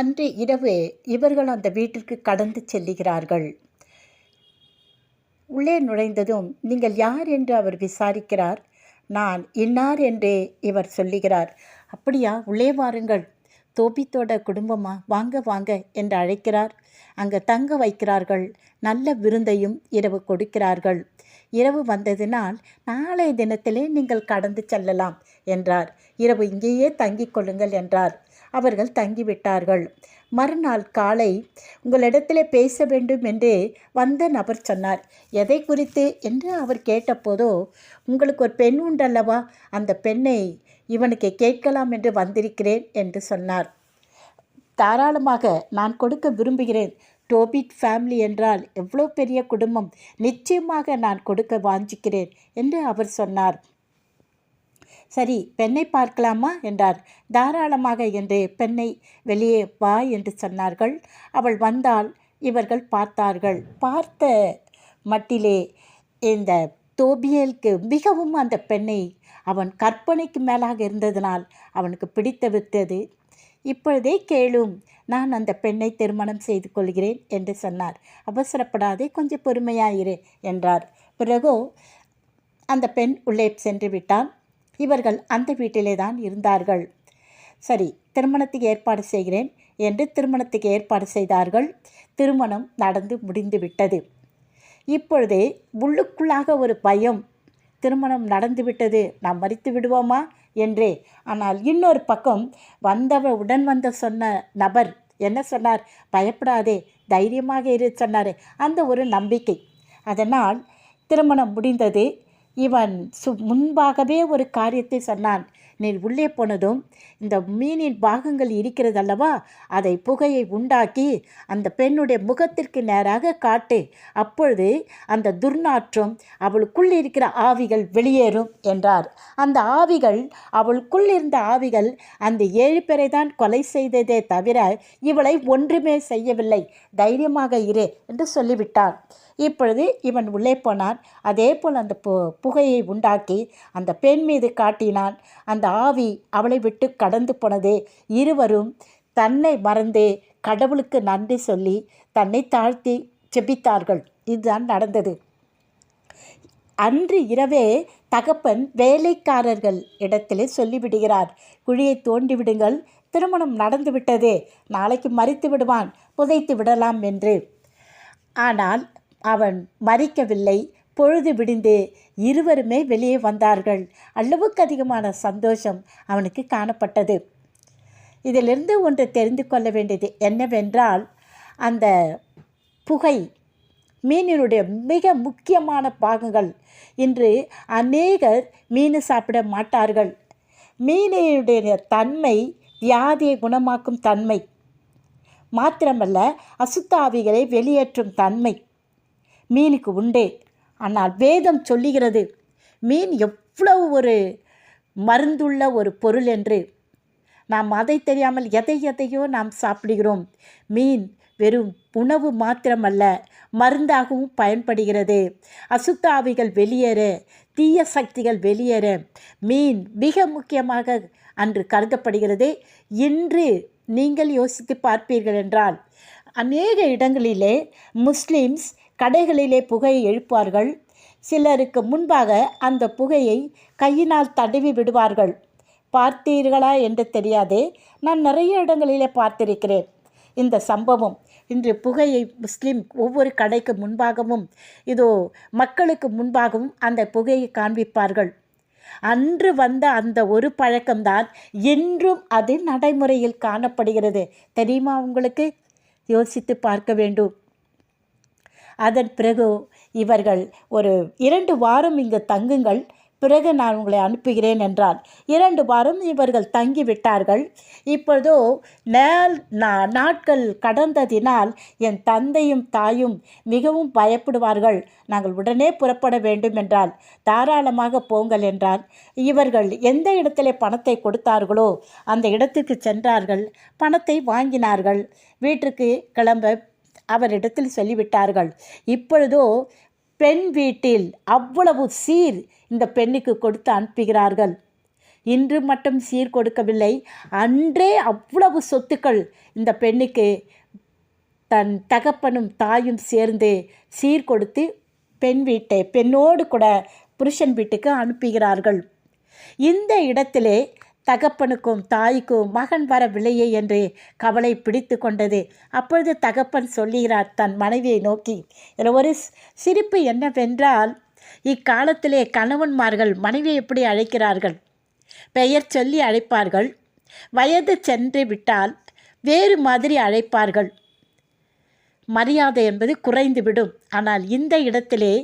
அன்று இரவு இவர்கள் அந்த வீட்டிற்கு கடந்து செல்லுகிறார்கள். உள்ளே நுழைந்ததும் நீங்கள் யார் என்று அவர் விசாரிக்கிறார்? நான் இன்னார் என்றே இவர் சொல்லுகிறார். அப்படியா உள்ளே வாருங்கள். தோபித்தோட குடும்பமா? வாங்க வாங்க என்று அழைக்கிறார். அங்கே தங்க வைக்கிறார்கள். நல்ல விருந்தையும் இரவு கொடுக்கிறார்கள். இரவு வந்ததினால் நாளைய தினத்திலே நீங்கள் கடந்து செல்லலாம் என்றார். இரவு இங்கேயே தங்கிக் கொள்ளுங்கள் என்றார். அவர்கள் தங்கிவிட்டார்கள். மறுநாள் காலை உங்களிடத்திலே பேச வேண்டும் என்று வந்த நபர் சொன்னார். எதை குறித்து? என்று அவர் கேட்டபோதோ உங்களுக்கு ஒரு பெண் உண்டல்லவா? அந்த பெண்ணை இவனுக்கு கேட்கலாம் என்று வந்திருக்கிறேன் என்று சொன்னார். தாராளமாக நான் கொடுக்க விரும்புகிறேன். டோபிட் ஃபேமிலி என்றால் எவ்வளோ பெரிய குடும்பம். நிச்சயமாக நான் கொடுக்க வாஞ்சிக்கிறேன் என்று அவர் சொன்னார். சரி பெண்ணை பார்க்கலாமா? என்றார். தாராளமாக என்று பெண்ணை வெளியே வா என்று சொன்னார்கள். அவள் வந்தால் இவர்கள் பார்த்தார்கள். பார்த்த மட்டிலே இந்த தோபியலுக்கு மிகவும் அந்த பெண்ணை அவன் கற்பனைக்கு மேலாக இருந்ததனால் அவனுக்கு பிடித்து விட்டது. இப்பொழுதே கேளும். நான் அந்த பெண்ணை திருமணம் செய்து கொள்கிறேன் என்று சொன்னார். அவசரப்படாதே கொஞ்சம் பொறுமையாயிரு என்றார். பிறகோ அந்த பெண் உள்ளே சென்று விட்டான். இவர்கள் அந்த வீட்டிலே தான் இருந்தார்கள். சரி திருமணத்துக்கு ஏற்பாடு செய்கிறேன் என்று திருமணத்துக்கு ஏற்பாடு செய்தார்கள். திருமணம் நடந்து முடிந்து விட்டது. இப்பொழுதே உள்ளுக்குள்ளாக ஒரு பயம். திருமணம் நடந்துவிட்டது நாம் மறித்து விடுவோமா என்றே. ஆனால் இன்னொரு பக்கம் வந்தவ உடன் வந்த சொன்ன நபர் என்ன சொன்னார்? பயப்படாதே தைரியமாக இரு சொன்னார். அந்த ஒரு நம்பிக்கை. அதனால் திருமணம் முடிந்தது. இவன் சு முன்பாகவே ஒரு காரியத்தை சொன்னான். நீ உள்ளே போனதும் இந்த மீனின் பாகங்கள் இருக்கிறதல்லவா? அதை புகையை உண்டாக்கி அந்த பெண்ணுடைய முகத்திற்கு நேராக காட்டு. அப்பொழுது அந்த துர்நாற்றம் அவளுக்குள் இருக்கிற ஆவிகள் வெளியேறும் என்றார். அந்த ஆவிகள் அவளுக்குள் இருந்த ஆவிகள் அந்த ஏழு பேரை தான் கொலை செய்ததே தவிர இவளை ஒன்றுமே செய்யவில்லை. தைரியமாக இரு என்று சொல்லிவிட்டான். இப்பொழுது இவன் உள்ளே போனான். அதே போல் அந்த பு புகையை உண்டாக்கி அந்த பெண் மீது காட்டினான். அந்த ஆவி அவளை விட்டு கடந்து போனது இருவரும் தன்னை மறந்து கடவுளுக்கு நன்றி சொல்லி தன்னை தாழ்த்தி செபித்தார்கள் இதுதான் நடந்தது. அன்று இரவே தகப்பன் வேலைக்காரர்கள் இடத்திலே சொல்லிவிடுகிறார். குழியை தோண்டி விடுங்கள் திருமணம் நடந்துவிட்டதே நாளைக்கு மறித்து விடுவான். புதைத்து விடலாம் என்று. ஆனால் அவன் மறிக்கவில்லை. பொழுது விடிந்து இருவருமே வெளியே வந்தார்கள். அளவுக்கு அதிகமான சந்தோஷம் அவனுக்கு காணப்பட்டது. இதிலிருந்து ஒன்று தெரிந்து கொள்ள வேண்டியது என்னவென்றால் அந்த புகை மீனினுடைய மிக முக்கியமான பாகங்கள். இன்று அநேகர் மீன் சாப்பிட மாட்டார்கள். மீனினுடைய தன்மை வியாதியை குணமாக்கும் தன்மை. மாத்திரமல்ல அசுத்தாவிகளை வெளியேற்றும் தன்மை. மீனுக்கு உண்டே. ஆனால் வேதம் சொல்லுகிறது மீன் எவ்வளவு ஒரு மருந்துள்ள ஒரு பொருள் என்று. நாம் அதை தெரியாமல் எதை எதையோ நாம் சாப்பிடுகிறோம். மீன் வெறும் உணவு மாத்திரமல்ல மருந்தாகவும் பயன்படுகிறது. அசுத்தாவிகள் வெளியேற தீய சக்திகள் வெளியேற மீன் மிக முக்கியமாக அன்று கருதப்படுகிறது. இன்று நீங்கள் யோசித்து பார்ப்பீர்கள் என்றால் அநேக இடங்களிலே முஸ்லீம்ஸ் கடைகளிலே புகையை எழுப்பார்கள். சிலருக்கு முன்பாக அந்த புகையை கையினால் தடவி விடுவார்கள். பார்த்தீர்களா என்று தெரியாதே நான் நிறைய இடங்களிலே பார்த்திருக்கிறேன். இந்த சம்பவம் இன்று புகையை முஸ்லீம் ஒவ்வொரு கடைக்கு முன்பாகவும் இதோ மக்களுக்கு முன்பாகவும் அந்த புகையை காண்பிப்பார்கள். அன்று வந்த அந்த ஒரு பழக்கம்தான் இன்றும் அது நடைமுறையில் காணப்படுகிறது. தெரியுமா உங்களுக்கு? யோசித்து பார்க்க வேண்டும். அதன் பிறகு இவர்கள் ஒரு இரண்டு வாரம் இங்கு தங்குங்கள் பிறகு நான் உங்களை அனுப்புகிறேன் என்றான். இரண்டு வாரம் இவர்கள் தங்கிவிட்டார்கள். இப்பொழுதோ நேல் நாட்கள் கடந்ததினால் என் தந்தையும் தாயும் மிகவும் பயப்படுவார்கள். நாங்கள் உடனே புறப்பட வேண்டும் என்றால் தாராளமாக போங்கள் என்றார் இவர்கள் எந்த இடத்திலே பணத்தை கொடுத்தார்களோ அந்த இடத்துக்கு சென்றார்கள். பணத்தை வாங்கினார்கள். வீட்டிற்கு கிளம்ப அவரிடத்தில் சொல்லிவிட்டார்கள். இப்பொழுதோ பெண் வீட்டில் அவ்வளவு சீர் இந்த பெண்ணுக்கு கொடுத்து அனுப்புகிறார்கள். இன்று மட்டும் சீர் கொடுக்கவில்லை. அன்றே அவ்வளவு சொத்துக்கள் இந்த பெண்ணுக்கு தன் தகப்பனும் தாயும் சேர்ந்து சீர் கொடுத்து பெண் வீட்டை பெண்ணோடு கூட புருஷன் வீட்டுக்கு அனுப்புகிறார்கள். இந்த இடத்திலே தகப்பனுக்கும் தாய்க்கும் மகன் வரவில்லையே என்று கவலை பிடித்து கொண்டது. அப்பொழுது தகப்பன் சொல்லுகிறார் தன் மனைவியை நோக்கி இதில் ஒரு சிரிப்பு என்னவென்றால் இக்காலத்திலே கணவன்மார்கள் மனைவியை எப்படி அழைக்கிறார்கள்? பெயர் சொல்லி அழைப்பார்கள். வயது சென்று விட்டால் வேறு மாதிரி அழைப்பார்கள். மரியாதை என்பது குறைந்துவிடும் ஆனால் இந்த இடத்திலே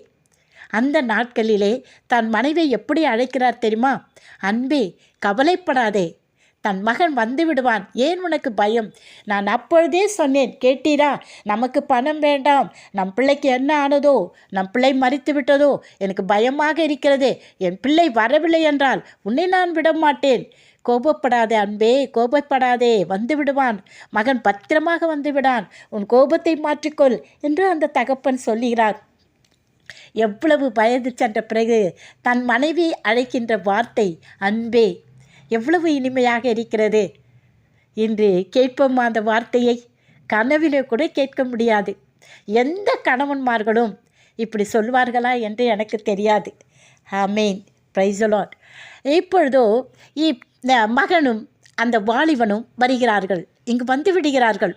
அந்த நாட்களிலே தன் மனைவியை எப்படி அழைக்கிறார் தெரியுமா? அன்பே கவலைப்படாதே. தன் மகன் வந்து விடுவான். ஏன் உனக்கு பயம்? நான் அப்பொழுதே சொன்னேன். கேட்டீரா? நமக்கு பணம் வேண்டாம். நம் பிள்ளைக்கு என்ன ஆனதோ? நம் பிள்ளை மறித்து விட்டதோ? எனக்கு பயமாக இருக்கிறது. என் பிள்ளை வரவில்லை என்றால் உன்னை நான் விட மாட்டேன் கோபப்படாதே அன்பே கோபப்படாதே. வந்து விடுவான். மகன் பத்திரமாக வந்து விடான். உன் கோபத்தை மாற்றிக்கொள் என்று அந்த தகப்பன் சொல்லுகிறார். எவ்வளவு வயது சென்ற பிறகு தன் மனைவி அழைக்கின்ற வார்த்தை அன்பே எவ்வளவு இனிமையாக இருக்கிறது? இன்று கேட்போம் அந்த வார்த்தையை? கனவிலே கூட கேட்க முடியாது. எந்த கணவன்மார்களும் இப்படி சொல்வார்களா என்று எனக்கு தெரியாது. ஆமேன். பிரைசலாட் இப்பொழுதோ மகனும் அந்த வாலிபனும் வருகிறார்கள். இங்கு வந்து விடுகிறார்கள்.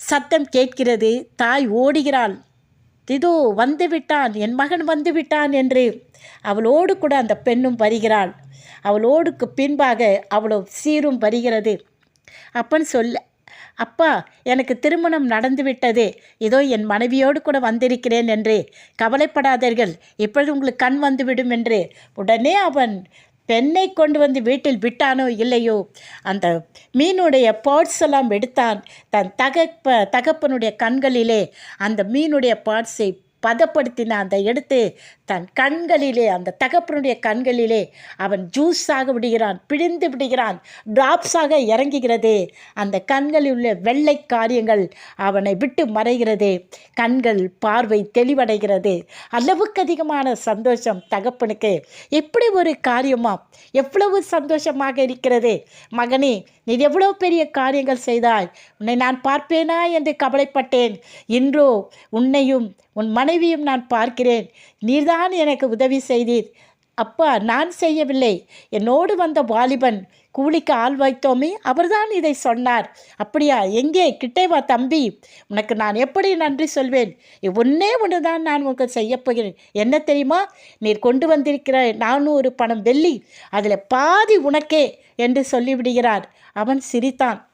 சத்தம் கேட்கிறது. தாய் ஓடுகிறாள். இதோ வந்து விட்டான் என் மகன் வந்து விட்டான் என்று அவளோடு கூட அந்த பெண்ணும் வருகிறாள். அவளோடுக்கு பின்பாக அவ்வளோ சீரும் வருகிறது. அப்பன் சொல்ல அப்பா எனக்கு திருமணம் நடந்துவிட்டது. இதோ என் மனைவியோடு கூட வந்திருக்கிறேன் என்று கவலைப்படாதீர்கள். இப்பொழுது உங்களுக்கு கண் வந்துவிடும் என்று உடனே அவன் பெண்ணை கொண்டு வந்து வீட்டில் விட்டானோ இல்லையோ? அந்த மீனுடைய பார்ட்ஸ் எல்லாம் எடுத்தான். தன் தகப்ப தகப்பனுடைய கண்களிலே அந்த மீனுடைய பார்ட்ஸை பதப்படுத்தின. அந்த எடுத்து தன் கண்களிலே அந்த தகப்பனுடைய கண்களிலே அவன் ஜூஸாக விடுகிறான் பிழிந்து விடுகிறான் டிராப்ஸாக இறங்குகிறது. அந்த கண்களில் உள்ள வெள்ளை காரியங்கள் அவனை விட்டு மறைகிறது. கண்கள் பார்வை தெளிவடைகிறது. அளவுக்கு அதிகமான சந்தோஷம் தகப்பனுக்கு. எப்படி ஒரு காரியமா? எவ்வளவு சந்தோஷமாக இருக்கிறது? மகனே நீ எவ்வளோ பெரிய காரியங்கள் செய்தாய்? உன்னை நான் பார்ப்பேனா என்று கவலைப்பட்டேன். இன்றோ உன்னையும் உன் மனைவியும் நான் பார்க்கிறேன். நீர்தான் எனக்கு உதவி செய்தீர். அப்பா நான் செய்யவில்லை. என்னோடு வந்த வாலிபன் கூலிக்கு ஆள் வைத்தோமே அவர்தான் இதை சொன்னார். அப்படியா? எங்கே? கிட்டே வா தம்பி. உனக்கு நான் எப்படி நன்றி சொல்வேன்? ஒன்னே ஒன்று தான் நான் உனக்கு செய்யப்போகிறேன் என்ன தெரியுமா? நீர் கொண்டு வந்திருக்கிற நானூறு பணம் வெள்ளி அதில் பாதி உனக்கே என்று சொல்லிவிடுகிறார். அவன் சிரித்தான்.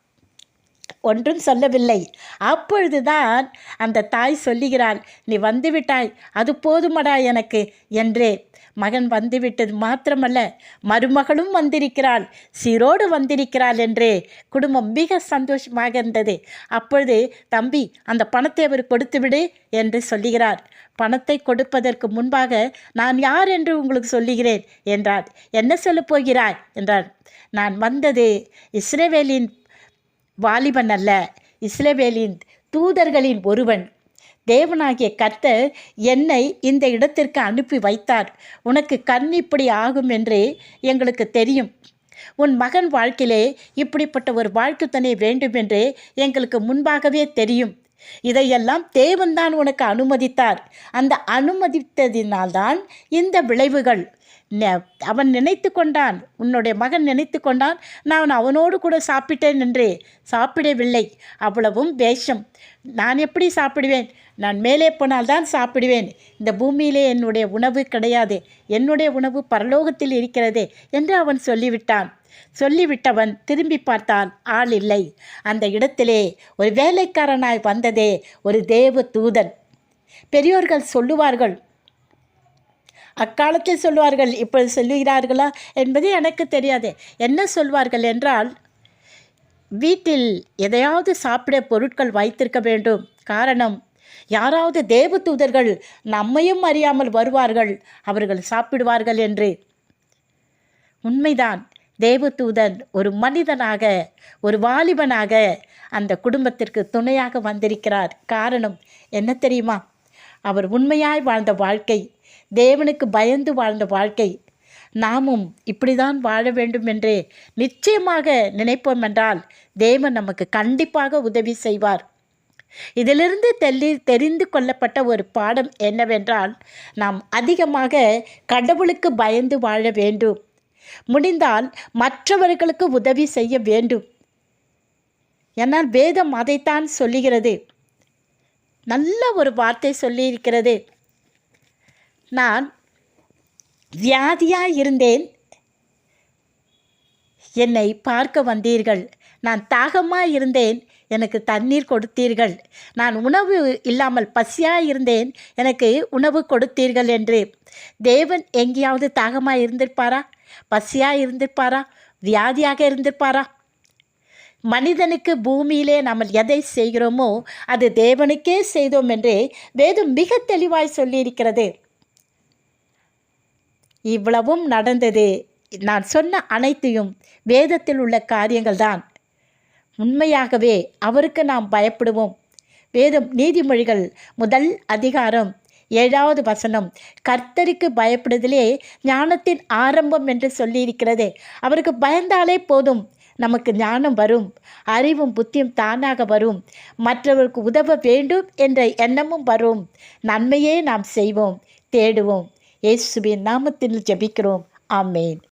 ஒன்றும் சொல்லவில்லை. அப்பொழுதுதான் அந்த தாய் சொல்லுகிறாள் நீ வந்துவிட்டாய் அது போதுமடா எனக்கு என்றே. மகன் வந்துவிட்டது மாத்திரமல்ல மருமகளும் வந்திருக்கிறாள் சீரோடு வந்திருக்கிறாள் என்றே. குடும்பம் மிக சந்தோஷமாக இருந்தது. அப்பொழுது தம்பி அந்த பணத்தை அவர் கொடுத்துவிடு என்று சொல்லுகிறார். பணத்தை கொடுப்பதற்கு முன்பாக நான் யார் என்று உங்களுக்கு சொல்லுகிறேன் என்றார். என்ன சொல்லப் போகிறாய்? என்றார். நான் வந்தது இஸ்ரேவேலின் வாலிபன் அல்ல இஸ்ரவேலின் தூதர்களின் ஒருவன். தேவனாகிய கர்த்தர் என்னை இந்த இடத்திற்கு அனுப்பி வைத்தார். உனக்கு கண் இப்படி ஆகும் என்று எங்களுக்கு தெரியும். உன் மகன் வாழ்க்கையிலே இப்படிப்பட்ட ஒரு வாழ்க்கை வேண்டும் என்று எங்களுக்கு முன்பாகவே தெரியும். இதையெல்லாம் தேவன்தான் உனக்கு அனுமதித்தார். அந்த அனுமதித்ததினால்தான் இந்த விளைவுகள் அவன் நினைத்து கொண்டான். உன்னுடைய மகன் நினைத்து கொண்டான். நான் அவனோடு கூட சாப்பிட்டேன் என்று. சாப்பிடவில்லை. அவ்வளவும் வேஷம். நான் எப்படி சாப்பிடுவேன்? நான் மேலே போனால் தான் சாப்பிடுவேன். இந்த பூமியிலே என்னுடைய உணவு கிடையாது. என்னுடைய உணவு பரலோகத்தில் இருக்கிறதே என்று அவன் சொல்லிவிட்டான். சொல்லிவிட்டவன் திரும்பி பார்த்தால் ஆள் இல்லை. அந்த இடத்திலே ஒரு வேலைக்காரனாய் வந்ததே ஒரு தேவ தூதன் பெரியோர்கள் சொல்லுவார்கள் அக்காலத்தில் சொல்வார்கள் இப்பொழுது சொல்லுகிறார்களா என்பது எனக்கு தெரியாது. என்ன சொல்வார்கள் என்றால் வீட்டில் எதையாவது சாப்பிட பொருட்கள் வைத்திருக்க வேண்டும். காரணம் யாராவது தேவ தூதர்கள் நம்மையும் அறியாமல் வருவார்கள் அவர்கள் சாப்பிடுவார்கள் என்று. உண்மைதான் தேவதூதன் ஒரு மனிதனாக ஒரு வாலிபனாக அந்த குடும்பத்திற்கு துணையாக வந்திருக்கிறார். காரணம் என்ன தெரியுமா? அவர் உண்மையாய் வாழ்ந்த வாழ்க்கை. தேவனுக்கு பயந்து வாழ்ந்த வாழ்க்கை. நாமும் இப்படிதான் வாழ வேண்டும் என்று நிச்சயமாக நினைப்போம் என்றால் தேவன் நமக்கு கண்டிப்பாக உதவி செய்வார். இதிலிருந்து தெளி தெரிந்து கொள்ளப்பட்ட ஒரு பாடம் என்னவென்றால் நாம் அதிகமாக கடவுளுக்கு பயந்து வாழ வேண்டும். முடிந்தால் மற்றவர்களுக்கு உதவி செய்ய வேண்டும். என்னால் வேதம் அதைத்தான் சொல்லுகிறது. நல்ல ஒரு வார்த்தை சொல்லியிருக்கிறது. நான் வியாதியாக இருந்தேன். என்னை பார்க்க வந்தீர்கள். நான் தாகமாக இருந்தேன். எனக்கு தண்ணீர் கொடுத்தீர்கள். நான் உணவு இல்லாமல் பசியாக இருந்தேன். எனக்கு உணவு கொடுத்தீர்கள் என்று. தேவன் எங்கேயாவது தாகமாக இருந்திருப்பாரா? பசியாக இருந்திருப்பாரா? வியாதியாக இருந்திருப்பாரா? மனிதனுக்கு பூமியிலே நாம் எதை செய்கிறோமோ அது தேவனுக்கே செய்தோம் என்று வேதம் மிக தெளிவாய் சொல்லியிருக்கிறது. இவ்வளவும் நடந்தது. நான் சொன்ன அனைத்தையும் வேதத்தில் உள்ள காரியங்கள் தான் உண்மையாகவே அவருக்கு நாம் பயப்படுவோம். வேதம் நீதிமொழிகள் முதல் அதிகாரம் ஏழாவது வசனம். கர்த்தருக்கு பயப்படுதலே ஞானத்தின் ஆரம்பம் என்று சொல்லியிருக்கிறது. அவருக்கு பயந்தாலே போதும். நமக்கு ஞானம் வரும். அறிவும் புத்தியும் தானாக வரும். மற்றவருக்கு உதவ வேண்டும் என்ற எண்ணமும் வரும். நன்மையே நாம் செய்வோம். தேடுவோம். இயேசுவின் நாமத்தில் ஜபிக்கிறோம். ஆமேன்.